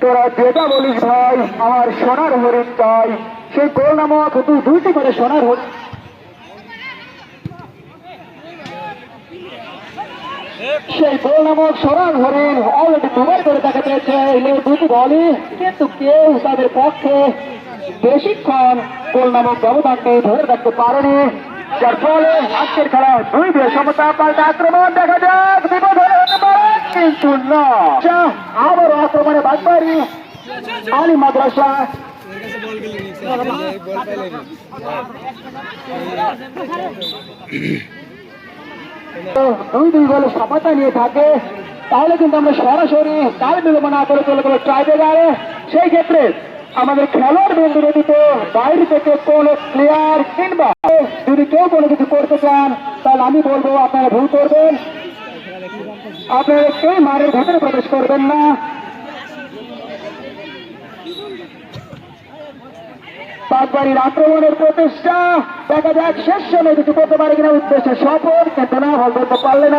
তোরা যেটা বলিস ভাই, আমার সোনার হরিণ চাই সেই নামক তুই দুইটি করে সোনার হরিণ। সেই গোল নামক সোনার হরিণ অলরেডি দুবার করে দেখা পেয়েছে। দুটি বলই কিন্তু কেউ তাদের পক্ষে বেশিক্ষণ গোল নামক ব্যবধানকে ধরে রাখতে পারেনি। যার ফলে আজকের খেলায় দুই সমতা পাল্টা আক্রমণ দেখা যাক, বিপদ কিন্তু না যা, আবারও আক্রমণে বাগবাড়ি আলী মাদ্রাসা দুই দুই গোলে সফলতা নিয়ে থাকে। তাহলে কিন্তু আমরা সরাসরি কাল বিলম্ব না করে চলে গেলে ট্রাইব্রেগারে সেই ক্ষেত্রে আমাদের খেলোয়াড় বন্ধু ব্যতীত বাইরে থেকে কোনো প্লেয়ার কিংবা যদি কেউ কোনো কিছু করতে চান তাহলে আমি বলব আপনারা ভুল করবেন। আপনারা কেউ মারের ভেতরে প্রবেশ করবেন না। বাগবাড়ির আক্রমণের প্রচেষ্টা, দেখা যাক শেষ সময় কিছু করতে পারে কিনা উদ্দেশ্যে সফল কিন্তু না পারলে না।